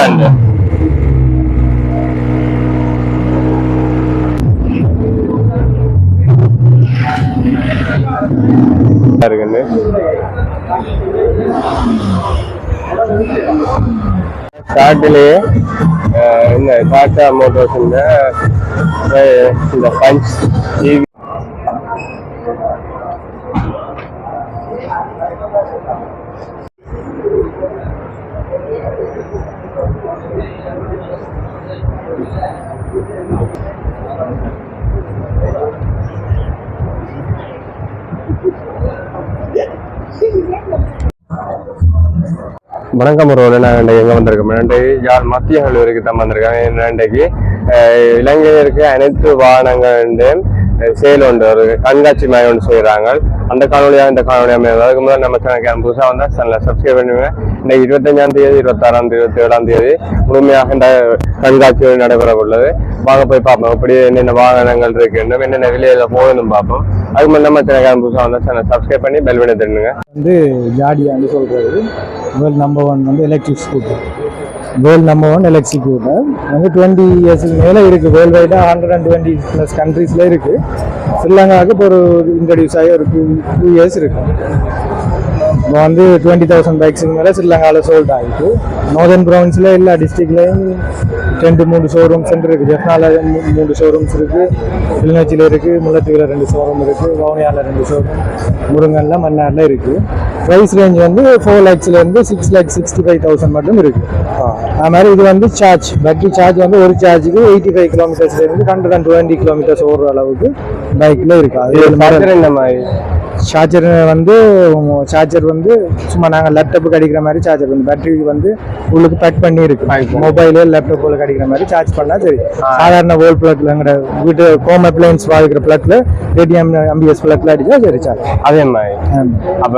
என்னண்டு இருக்குன்னு டாட்டிலேயே இந்த டாட்டா மோட்டோர்ஸ் இந்த பஞ்ச் டிவி வணக்கம் ஒரு நான் இன்றைக்கு எங்கே வந்திருக்கோம்? இன்றைக்கு யார் மத்திய கல்லூரிக்கு தான் வந்திருக்காங்க. இன்றைக்கு அஹ், இலங்கையருக்கு அனைத்து வாகனங்கள் சேல் ஒன்று ஒரு கண்காட்சி மாதிரி ஒன்று செய்கிறாங்க அந்த காணொலியாக இந்த காணொலியாக அமையாது அதுக்கு முதல்ல நம்ம சேனல் புதுசாக வந்தால் சேனலை சப்ஸ்கிரைப் பண்ணுவேன் இன்னைக்கு இருபத்தஞ்சாம் தேதி இருபத்தாறாம் தேதி இருபத்தி ஏழாம் தேதி முழுமையாக இந்த கண்காட்சி நடைபெற உள்ளது. வாங்க போய் பார்ப்போம். இப்படி என்னென்ன வாகனங்கள் இருக்கு என்னென்ன விலையில போகணும் பார்ப்போம். அதுக்கு முன்னாடி நம்ம சேனல் புதுசாக வந்தால் சேனலை சப்ஸ்கிரைப் பண்ணி பெல் பண்ணி தருங்க வந்து ஜாடியான்னு சொல்கிறது முதல் நம்பர் ஒன் வந்து electric scooter world number one எலக்ட்ரிக்யூட்டர் வந்து டுவெண்ட்டி இயர்ஸுக்கு மேலே இருக்குது வேர்ல்ட் வைடாக ஹண்ட்ரட் அண்ட் டுவெண்ட்டி ப்ளஸ் கண்ட்ரீஸில் இருக்குது ஸ்ரீலங்காவுக்கு இப்போ ஒரு இன்ட்ரடியூஸ் ஆகி ஒரு டூ டூ இயர்ஸ் இருக்குது இப்போ வந்து டுவெண்ட்டி தௌசண்ட் பைக்ஸுக்கு மேலே ஸ்ரீலங்காவில் சோல்ட் ஆகிட்டு நார்தர்ன் ப்ரொவின்ஸில் எல்லா டிஸ்ட்ரிக்ட்லேயும் ரெண்டு மூணு ஷோரூம்ஸ் இருக்குது ஜெஃப்னால மூணு ஷோரூம்ஸ் இருக்குது கிளிநொச்சியில் இருக்குது முல்லத்தீவில் ரெண்டு ஷோரூம் இருக்குது வவுனியாவில் ரெண்டு ஷோரூம் முருங்கனில் மன்னாரில் இருக்குது ப்ரைஸ் ரேஞ்ச் வந்து four லேக்ஸ்லேருந்து six lakh sixty five thousand மட்டும் இருக்குது அது மாதிரி இது வந்து சார்ஜ் பேட்டரி சார்ஜ் வந்து ஒரு சார்ஜுக்கு எயிட்டி ஃபைவ் கிலோமீட்டர்ஸ்லேருந்து ஹண்ட்ரட் அண்ட் டுவெண்ட்டி கிலோமீட்டர்ஸ் ஓடுற அளவுக்கு பைக்கில் இருக்குது அது மாதிரி. சார்ஜர் வந்து சார்ஜர் வந்து சும்மா நாங்கள் லேப்டாப்புக்கு அடிக்கிற மாதிரி சார்ஜர் வந்து பேட்டரி வந்து உள்ளுக்கு பேக் பண்ணி. இருக்கு மொபைலு லேப்டாப் போல அடிக்கிற மாதிரி சார்ஜ் பண்ணா சரி. சாதாரண வோல் பிளக்லங்கிற வீட்டு ஹோம் அப்ளையன்ஸ் வாழ்க்கிற பிளக்ல ஏடிஎம் அம்பிஎஸ் பிளக்ல அடிச்சா சரி சார்ஜ் அதே மாதிரி. அப்ப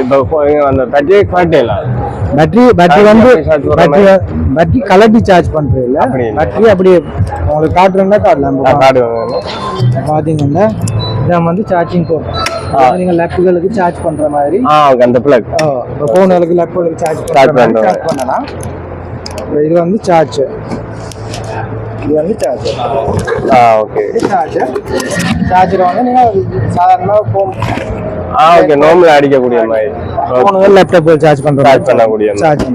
இப்ப அந்த பட்டியை காட்டலாம் பேட்டரி பேட்டரி வந்து பேட்டரி பேட்டரி கலட்டி சார்ஜ் பண்றது இல்ல. இல்ல. பேட்டரி அப்படியே உங்களுக்கு காட்டுறேன்னா காட்டலாம். காடு பாத்தீங்கன்னா இதான் வந்து சார்ஜிங் போடுறோம் நீங்க லேப்டாப்புகளுக்கு சார்ஜ் பண்ற மாதிரி. அந்த பிளக் இப்போ ஃபோனுக்கு லேப்டாப்புக்கு சார்ஜ் பண்ற சார்ஜ் பண்ணலாம். இது வந்து சார்ஜ் இது வந்து சார்ஜ் ஆ ஓகே சார்ஜர் சார்ஜர் வந்து நீங்கள் சாதாரணமாக ஃபோன் ஆ ஓகே நோம்பில் அடிக்கக்கூடிய மாதிரி. ஃபோனுக்கு லேப்டாப் சார்ஜ் பண்ணுற Charge பண்ணக்கூடிய. சார்ஜ்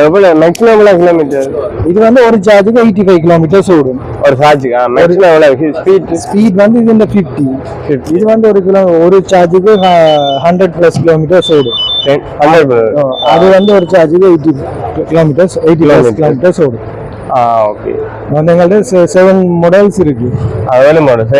எவ்வளோ மேக்ஸிமம் எவ்வளோ கிலோமீட்டர் இது வந்து ஒரு சார்ஜுக்கு எயிட்டி ஃபைவ் கிலோமீட்டர்ஸ் ஓடும் ஒரு சார்ஜுக்கு மேக்ஸிமம் எவ்வளோ ஸ்பீட் ஸ்பீட் வந்து இது இந்த ஃபிஃப்டி இது வந்து ஒரு கிலோ ஒரு சார்ஜுக்கு ஹண்ட்ரட் ப்ளஸ் கிலோமீட்டர்ஸ் ஓடும் அது வந்து ஒரு சார்ஜுக்கு எயிட்டி கிலோமீட்டர்ஸ் எயிட்டி. கிலோமீட்டர்ஸ் ஓடும் ஆ ஓகே வந்து எங்கள்கிட்ட செவன் மாடல்ஸ் இருக்கு அது மாடல்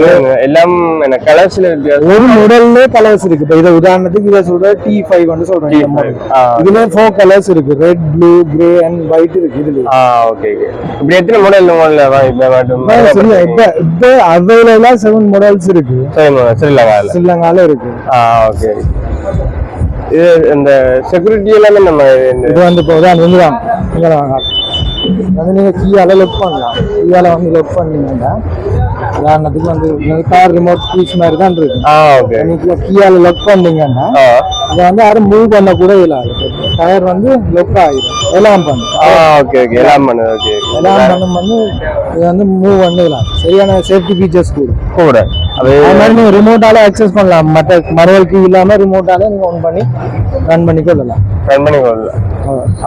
எல்லாம் என்ன கலர்ஸில் வித்தியாசம் ஒரு மாடல்ல கலர்ஸ் இருக்கு இப்போ இதை உதாரணத்துக்கு இதை சொல்ற டி ஃபைவ் சொல்றேன் இந்த T5, model. ஆ. இதுல ஃபோர் கலர்ஸ் இருக்கு red blue grey and white இருக்கு இதுல ஆ ஓகே இப்படி எத்தனை மாடல் மாடல் இப்போ மட்டும் சரியா இப்ப இப்ப அவைலபிளா செவன் மாடல்ஸ் இருக்கு ஸ்ரீலங்கால இருக்கு ஆ ஓகே இது இந்த செக்யூரிட்டி எல்லாமே நம்ம இது வந்து இப்போ தான் வாங்க வந்து நீங்க கீயால லொக் பண்ணலாம். கீயால வந்து லொக் பண்ணீங்கன்னா உதாரணத்துக்கு வந்து கார் ரிமோட் கீஸ் மாதிரி தான் இருக்கு. ஆ ஓகே நீங்க கீயால லொக் பண்ணீங்கன்னா இதை வந்து யாரும் மூவ் பண்ண கூட இல்லாது டயர் வந்து லொக் ஆகிடும் எல்லாம் பண்ணும். ஆ ஓகே ஓகே. எல்லாம் பண்ணுது ஓகே எல்லாம் பண்ணும் பண்ணி இது வந்து மூவ் பண்ணிடலாம். சரியான சேஃப்டி ஃபீச்சர்ஸ் கூட. கூட. அது மாதிரி நீங்கள் ரிமோட்டால அக்சஸ் பண்ணலாம். மற்ற மறுவலுக்கு இல்லாமல் ரிமோட்டால நீங்கள் ஆன் பண்ணி ரன் பண்ணி கொள்ளலாம். ரன் பண்ணி கொள்ளலாம்.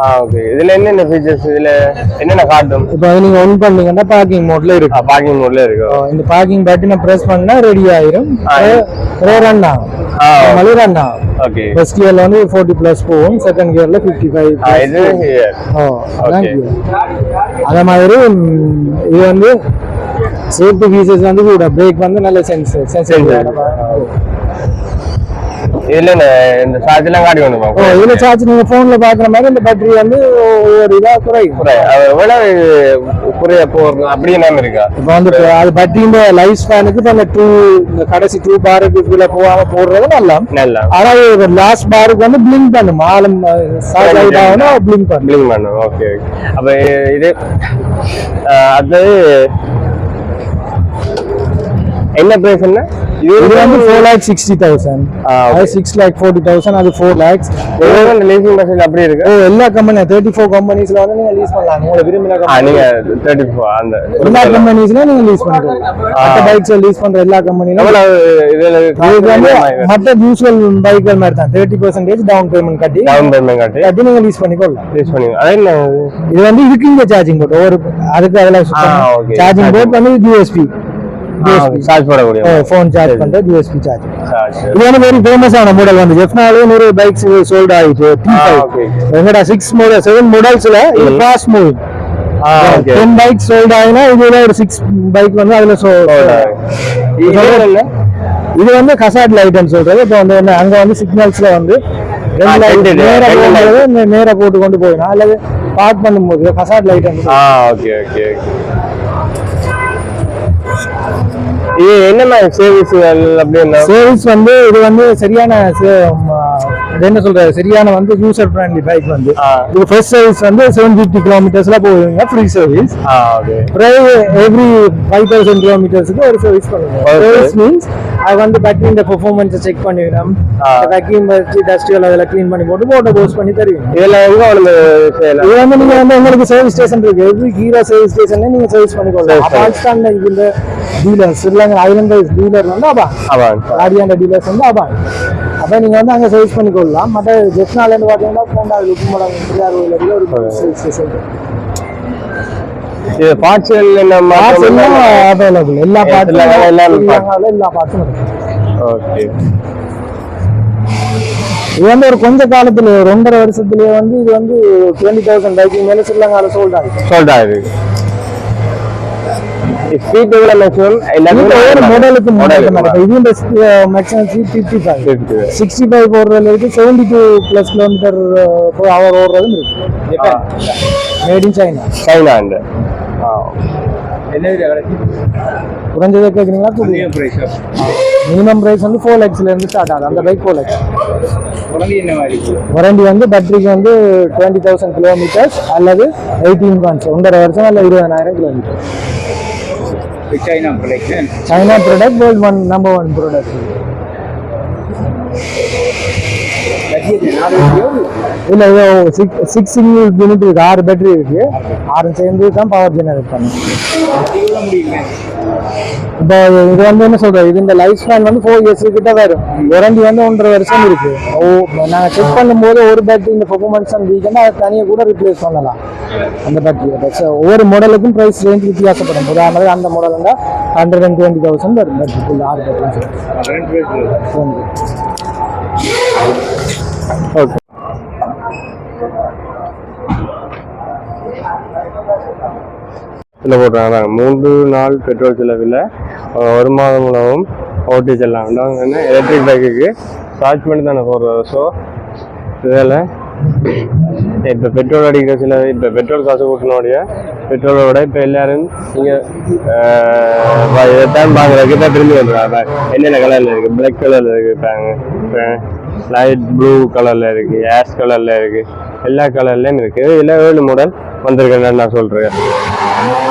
ஆ. ஓகே. இதுல என்னென்ன ஃபீச்சர்ஸ் இதுல என்னென்ன காட்டும்? இப்போ வந்து நீங்கள் ஆன் பண்ணீங்கன்னா பார்க்கிங் மோட்ல இருக்கு பார்க்கிங் மோட்ல இருக்கு இந்த பார்க்கிங் பட்டனை ப்ரெஸ் பண்ணா ரெடி ஆயிரும். ரன் ஆகும். செகண்ட் கியர்ல ஃபிஃப்டி ஃபைவ் ஆ இது here. ஓ அதான் Okay. gear. அதே மாதிரி இது வந்து சேஃப்டி ஃபீச்சர்ஸ் வந்து கூட. பிரேக் வந்து நல்ல சென்சர் சென்சர் இதுல இந்த சார்ஜ் எல்லாம் காட்டி கொண்டு ஓ இதுல சார்ஜ் நீங்க போன்ல பாக்குற மாதிரி இந்த பேட்டரி வந்து ஒரு இதா குறையும். எவ்வளவு குறைய போறது? அப்படி என்ன இருக்கா? இப்போ வந்து அது பேட்டரியின் லைஃப் ஸ்பேனுக்கு இப்போ அந்த டூ இந்த கடைசி டூ பாருக்கு கீழே போகாம போடுறது நல்லா நல்லா. ஆனா லாஸ்ட் பாருக்கு வந்து பிளிங்க் பண்ணும். ஆலம் ஸ்டார்ட் ஆகிட்டு பிளிங்க் பண்ணும். பிளிங் பண்ணும். ஓகே ஓகே அப்ப இது அது என்ன பிரைஸ் என்ன? இது வந்து ஃபோர் லேக் சிக்ஸ்டி தௌசண்ட். அது சிக்ஸ் லேக் ஃபோர்ட்டி தௌசண்ட் அது ஃபோர் லேக்ஸ் லீசிங் பர்சன்ட் அப்படி இருக்கு. ஓ எல்லா கம்பெனி தேர்ட்டி ஃபோர் கம்பெனிஸ்ல வந்து நீங்க லீஸ் பண்ணலாம். உங்களை விரும்பின. நீங்க தேர்ட்டி ஃபோர் அந்த எல்லா கம்பெனிஸ்ல நீங்க லீஸ் பண்ணிக்கலாம். மற்ற பைக்ஸ் லீஸ் பண்ற எல்லா கம்பெனிலும் இது வந்து மற்ற யூஸ்வல் பைக்கள் மாதிரி தான் தேர்ட்டி பர்சன்டேஜ் டவுன் பேமெண்ட் கட்டி டவுன் பேமெண்ட் காட்டி. கட்டி நீங்க லீஸ் பண்ணிக்கொள்ளலாம் யூஸ் பண்ணி அது இது? வந்து இதுக்கு இங்க சார்ஜிங் போர்ட் ஒரு அதுக்கு அதுல. சார்ஜிங் போர்ட் வந்து யூஎஸ்பி சார்ஜ் போடக்கூடிய ஃபோன் சார்ஜ் பண்ற யூஎஸ்பி சார்ஜ் இது வந்து வெரி ஃபேமஸான மாடல் வந்து ஜெஃப்னாலே நிறைய பைக்ஸ் சோல்ட் ஆயிட்டு. எங்கடா சிக்ஸ் மாடல் செவன் மாடல்ஸ்ல இது fast moving ten bike sold ஆகினா இதுல ஒரு சிக்ஸ் பைக் வந்து அதுல sold. இது வந்து கசாட் லைட்னு சொல்றது. இப்போ வந்து என்ன அங்க வந்து சிக்னல்ஸ்ல வந்து நேரா போட்டு கொண்டு போயிடும். அல்லது பார்க் பண்ணும்போது கசாட் லைட் ஆ ஓகே ஓகே இது என்ன சர்வீஸ்கள் அப்படின்னா? சர்வீஸ் வந்து இது வந்து சரியான இது என்ன சொல்றது? சரியான வந்து யூசர் ஃப்ரெண்ட்லி பைக் வந்து. இது ஃபர்ஸ்ட் சர்வீஸ் வந்து செவன் ஃபிஃப்டி கிலோமீட்டர்ஸ்ல போகுதுங்க ஃப்ரீ சர்வீஸ் பிறகு எவ்ரி ஃபைவ் தௌசண்ட் கிலோமீட்டர்ஸுக்கு ஒரு சர்வீஸ் பண்ணுவோம். சர்வீஸ் மீன்ஸ் அது வந்து பேட்டரியின் பெர்ஃபார்மன்ஸை செக் பண்ணிவிடும். வேக்யூம் வச்சு டஸ்ட்கள் அதில் க்ளீன் பண்ணி போட்டு போட்டோ போஸ்ட் பண்ணி தருவீங்க. இதுல ஒன்று செய்யலாம் இது வந்து நீங்க வந்து உங்களுக்கு சர்வீஸ் ஸ்டேஷன் இருக்கு. எவ்ரி ஹீரோ சர்வீஸ் ஸ்டேஷன்ல நீங்க சர்வீஸ் பண்ணிக்கொள்ளலாம் Service பண்ணி- பாகிஸ்தான்ல இந்த டீலர் ஸ்ரீலங்கா ஐலண்ட் டீலர் வந்து அபா ஆமாம் ஆடியாண்ட டீலர்ஸ் வந்து அபா அப்போ நீங்க வந்து அங்க சர்வீஸ் பண்ணிக்கொள்ளலாம். மற்ற ஜெட்னால இருந்து பார்த்தீங்கன்னா போண்டாவில் உப்புமடம் பெரியார் கோயில் ஒரு சர்வீஸ் ஸ்டேஷன் இது பார்ட்ஸ்கள் என்ன பார்ட்ஸ் எல்லாம் அவைலபிள் எல்லா பார்ட்ஸும் எல்லா எல்லா எல்லா பார்ட்ஸும் இருக்கு. ஓகே இது வந்து ஒரு கொஞ்ச காலத்துல ஒன்றரை வருஷத்துலயே வந்து இது வந்து டுவெண்ட்டி தௌசண்ட் பைக்கு மேல ஸ்ரீலங்கால சோல்ட் ஆகுது சொல்றா இது ஸ்பீட் எவ்வளோ மேக்ஸிமம் மாடலுக்கு model seat fifty five sixty five ஓடுறதுல இருக்கு seventy two plus kilometre hour ஓடுறதும் இருக்கு. மேட் இன் சைனா சைனா குறைஞ்சதை கேட்குறீங்களா மினிமம் பிரைஸ் வந்து ஃபோர் லேக்ஸ்ல இருந்து ஸ்டார்ட் ஆகுது. அந்த பைக் ஃபோர் லேக்ஸ் வாரண்டி வந்து பேட்டரிக்கு வந்து டுவெண்ட்டி தௌசண்ட் கிலோமீட்டர்ஸ் அல்லது எயிட்டீன் மந்த்ஸ் ஒன்றரை வருஷம் அல்ல இருபதாயிரம் kilometre China product world one number one product இல்ல இது சிக்ஸ் சிக்ஸ் சிங்கிள் யூனிட் இருக்கு ஆறு பேட்டரி இருக்கு. ஆறு சேர்ந்து தான் பவர் ஜெனரேட் பண்ணும் இப்போ இது வந்து என்ன சொல்றது இது இந்த லைஃப் ஸ்பேன் வந்து ஃபோர் இயர்ஸ் கிட்ட வரும். வாரண்டி வந்து ஒன்றரை வருஷம் இருக்கு. ஓ நாங்கள் செக் பண்ணும்போது ஒரு பேட்டரி இந்த பெர்ஃபார்மன்ஸ் அண்ட் வீக்கெண்ட் அதை தனியாக கூட ரிப்ளேஸ் பண்ணலாம். அந்த பேட்டரி ஒவ்வொரு மாடலுக்கும் ப்ரைஸ் ரேஞ்ச் வித்தியாசப்படும். உதாரணத்துக்கு அந்த மாடல் இருந்தால் ஹண்ட்ரட் அண்ட் டுவெண்ட்டி தௌசண்ட் வரும். பேட்டரிக்குள்ள ஆறு பேட்டரி ஓகே இதில் போட்டுறாங்க மூன்று நாள் பெட்ரோல் செலவில் ஒரு மாதம் உணவும் ஓட்டி செல்லாம் என்ன எலக்ட்ரிக் பைக்குக்கு சார்ஜ் பண்ணி தானே போடுறது ஸோ இதில் இப்போ பெட்ரோல் அடிக்கிற சில இப்போ பெட்ரோல் காசு கூட்டினோடைய பெட்ரோலோட இப்போ எல்லாரும் நீங்கள் இதைத்தான் பார்க்குறதுக்கு தான் திரும்பி வந்துடுறாங்க என்னென்ன கலரில் இருக்குது பிளாக் கலரில் இருக்குது லைட் ப்ளூ கலரில் இருக்குது ஆஷ் கலரில் இருக்குது எல்லா கலர்லேயும் இருக்குது இல்லை ஏழு மாடல் வந்திருக்குன்னு நான் சொல்கிறேன்